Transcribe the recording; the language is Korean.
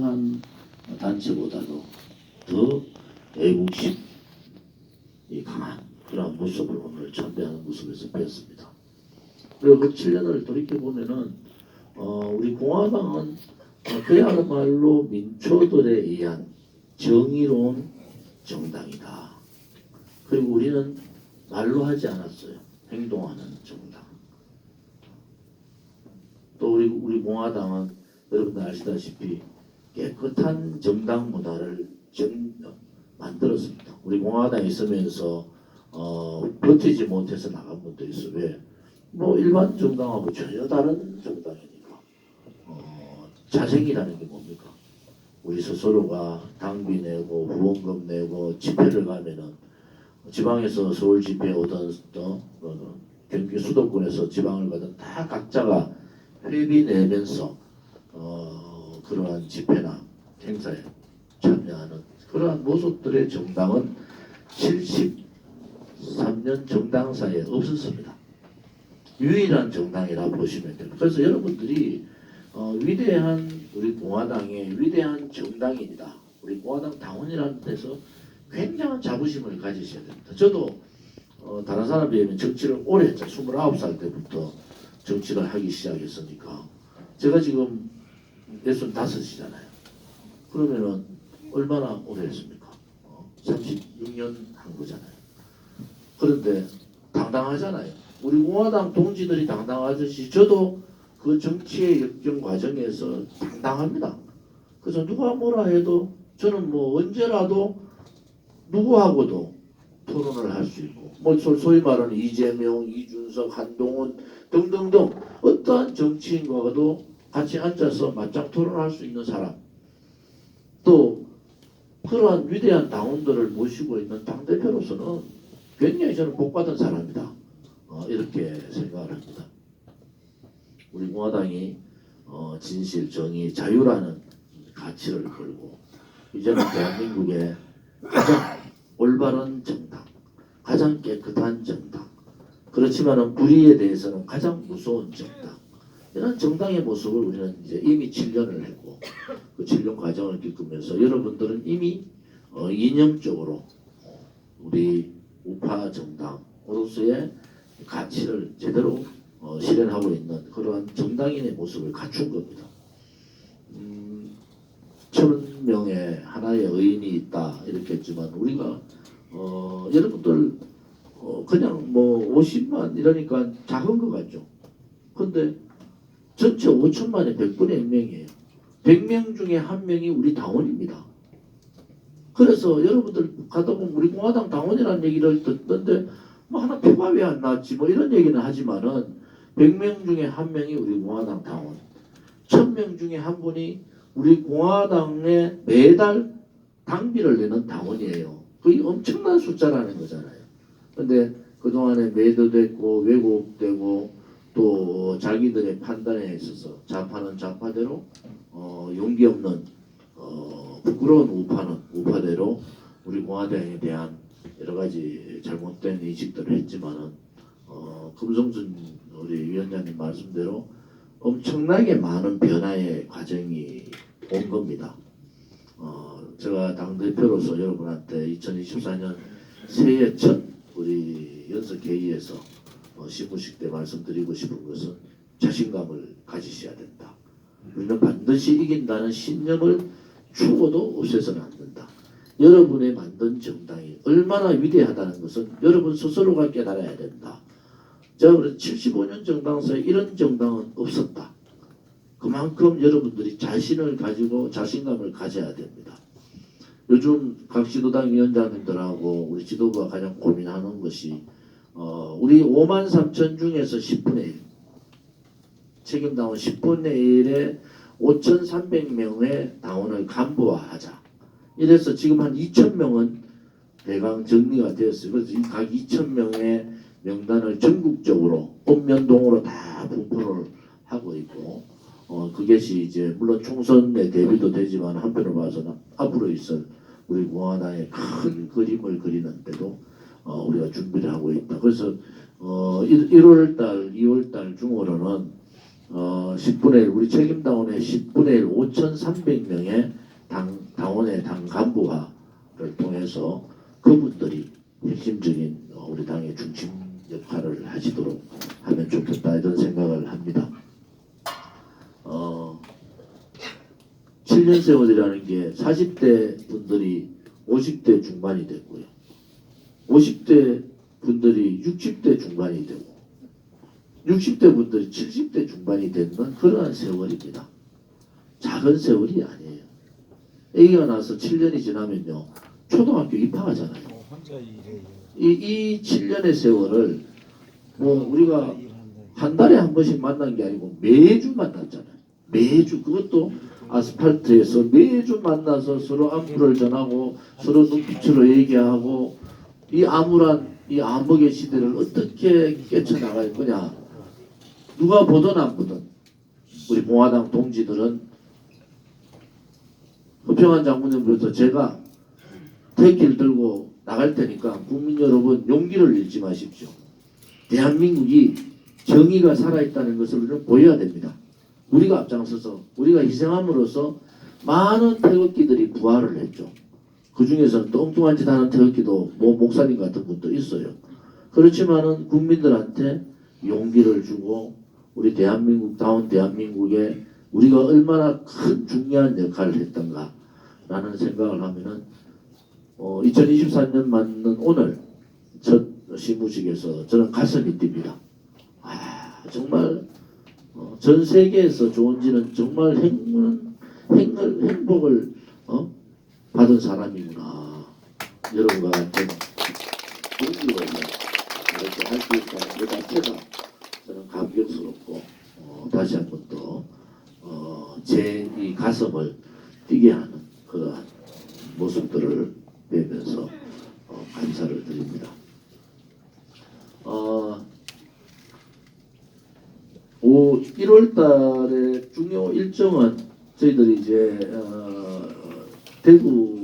한 단체보다도 더 애국심, 이 강한 그런 모습을 오늘 전대하는 모습에서 배웠습니다. 그리고 그 7년을 돌이켜 보면은 어, 우리 공화당은 어, 그야말로 민초들에 의한 정의로운 정당이다. 그리고 우리는 말로 하지 않았어요. 행동하는 정당. 또 우리 우리 공화당은 여러분들 아시다시피 깨끗한 정당 문화를 정, 만들었습니다. 우리 공화당에 있으면서 어, 버티지 못해서 나간 분도 있어. 왜? 뭐 일반 정당하고 전혀 다른 정당이니까. 어, 자생이라는 게 뭡니까? 우리 스스로가 당비 내고 후원금 내고 집회를 가면은 지방에서 서울 집회 오던 또 어, 경기 수도권에서 지방을 가든 다 각자가 회비 내면서 어, 그러한 집회나 행사에 참여하는 그러한 모습들의 정당은 73년 정당사에 없었습니다. 유일한 정당이라 보시면 됩니다. 그래서 여러분들이 어, 위대한 우리 공화당의 위대한 정당입니다. 우리 공화당 당원이라는 데서 굉장한 자부심을 가지셔야 됩니다. 저도 어, 다른 사람에 비하면 정치를 오래 했죠. 29살 때부터 정치를 하기 시작했으니까 제가 지금 65이잖아요. 그러면은 얼마나 오래 했습니까? 어, 36년 한 거잖아요. 그런데 당당하잖아요. 우리 공화당 동지들이 당당하듯이 저도 그 정치의 역경 과정에서 당당합니다. 그래서 누가 뭐라 해도 저는 뭐 언제라도 누구하고도 토론을 할 수 있고 뭐 소- 소위 말하는 이재명, 이준석, 한동훈 등등등 어떠한 정치인과도 같이 앉아서 맞짱 토론할 수 있는 사람 또 그러한 위대한 당원들을 모시고 있는 당대표로서는 굉장히 저는 복받은 사람이다 어, 이렇게 생각을 합니다. 우리 공화당이 어, 진실, 정의, 자유라는 가치를 걸고 이제는 대한민국의 가장 올바른 정당, 가장 깨끗한 정당, 그렇지만은 불의에 대해서는 가장 무서운 정당. 이런 정당의 모습을 우리는 이제 이미 7년을 했고 그 7년 과정을 겪으면서 여러분들은 이미 어, 이념적으로 우리 우파 정당으로서의 가치를 제대로 어, 실현하고 있는 그러한 정당인의 모습을 갖춘 겁니다. 음, 천 명의 하나의 의인이 있다 이렇게 했지만 우리가 어, 여러분들 어, 그냥 뭐 50만 이러니까 작은 것 같죠. 근데 전체 5천만의 100분의 1명이에요. 100명 중에 한 명이 우리 당원입니다. 그래서 여러분들 가다 보면 우리 공화당 당원이라는 얘기를 듣는데 뭐 하나 표가 왜 안 나왔지 뭐 이런 얘기는 하지만은 100명 중에 한 명이 우리 공화당 당원 1000명 중에 한 분이 우리 공화당에 매달 당비를 내는 당원이에요. 그게 엄청난 숫자라는 거잖아요. 근데 그동안에 매도됐고 왜곡되고 또 자기들의 판단에 있어서 좌파는 좌파대로 어, 용기 없는 어, 부끄러운 우파는 우파대로 우리 공화당에 대한 여러 가지 잘못된 인식들을 했지만은 어, 금성준 우리 위원장님 말씀대로 엄청나게 많은 변화의 과정이 온 겁니다. 어, 제가 당 대표로서 여러분한테 2024년 새해 첫 우리 연석 회의에서 어, 시무식 때 말씀드리고 싶은 것은 자신감을 가지셔야 된다. 우리는 반드시 이긴다는 신념을 죽어도 없애서는 안 된다. 여러분의 만든 정당이 얼마나 위대하다는 것은 여러분 스스로가 깨달아야 된다. 제가 그래서 75년 정당사에 이런 정당은 없었다. 그만큼 여러분들이 자신을 가지고 자신감을 가져야 됩니다. 요즘 각 지도당 위원장님들하고 우리 지도부가 가장 고민하는 것이 어, 우리 5만 3천 중에서 10분의 1 책임당원 10분의 1에 5,300명의 당원을 간부화하자. 이래서 지금 한 2,000명은 대강 정리가 되었어요. 그래서 이각 2,000명의 명단을 전국적으로 읍면동으로 다 분포를 하고 있고 어 그것이 이제 물론 총선에 대비도 되지만 한편으로 봐서는 앞으로 있을 우리 공화당의 큰 그림을 그리는 데도 어 우리가 준비를 하고 있다. 그래서 어 1, 1월 달, 2월 달 중으로는 어, 10분의 1 우리 책임당원의 10분의 1 5,300명의 당 당원의 당 간부화를 통해서 그분들이 핵심적인 어, 우리 당의 중심 역할을 하시도록 하면 좋겠다 이런 생각을 합니다. 어, 7년 세월이라는 게 40대 분들이 50대 중반이 됐고요. 50대 분들이 60대 중반이 되고 60대 분들이 70대 중반이 되는 그러한 세월입니다. 작은 세월이 아니에요. 아기가 나서 7년이 지나면요. 초등학교 입학하잖아요. 어, 일해요. 이, 이 7년의 세월을 뭐 우리가. 한 달에 한 번씩 만난 게 아니고 매주 만났잖아요. 매주 그것도 아스팔트에서 매주 만나서 서로 안부를 전하고 서로 눈빛으로 얘기하고 이 암울한 이 암흑의 시대를 어떻게 깨쳐나갈 거냐 누가 보든 안 보든 우리 공화당 동지들은 허평한 장군님 부터 제가 태기를 들고 나갈 테니까 국민 여러분 용기를 잃지 마십시오. 대한민국이 정의가 살아있다는 것을 우리는 보여야 됩니다. 우리가 앞장서서 우리가 희생함으로써 많은 태극기들이 부활을 했죠. 그 중에서는 또 엉뚱한 짓 하는 태극기도 뭐 목사님 같은 분도 있어요. 그렇지만은 국민들한테 용기를 주고 우리 대한민국 다운 대한민국에 우리가 얼마나 큰 중요한 역할을 했던가라는 생각을 하면은 어, 2024년 맞는 오늘 첫 시무식에서 저는 가슴이 뜁니다. 아 정말 어, 전 세계에서 좋은지는 정말 행운, 행을, 행복을 어? 받은 사람이구나. 여러분과 같은 동기로 이렇게 할 수 있다는 것 자체가 저는 감격스럽고 어, 다시 한 번 더 어, 제이 가슴을 뛰게 하는 그러한 모습들을 뵈면서 어, 감사를 드립니다. 어, 오 1월 달에 중요 일정은 저희들이 이제 어, 대구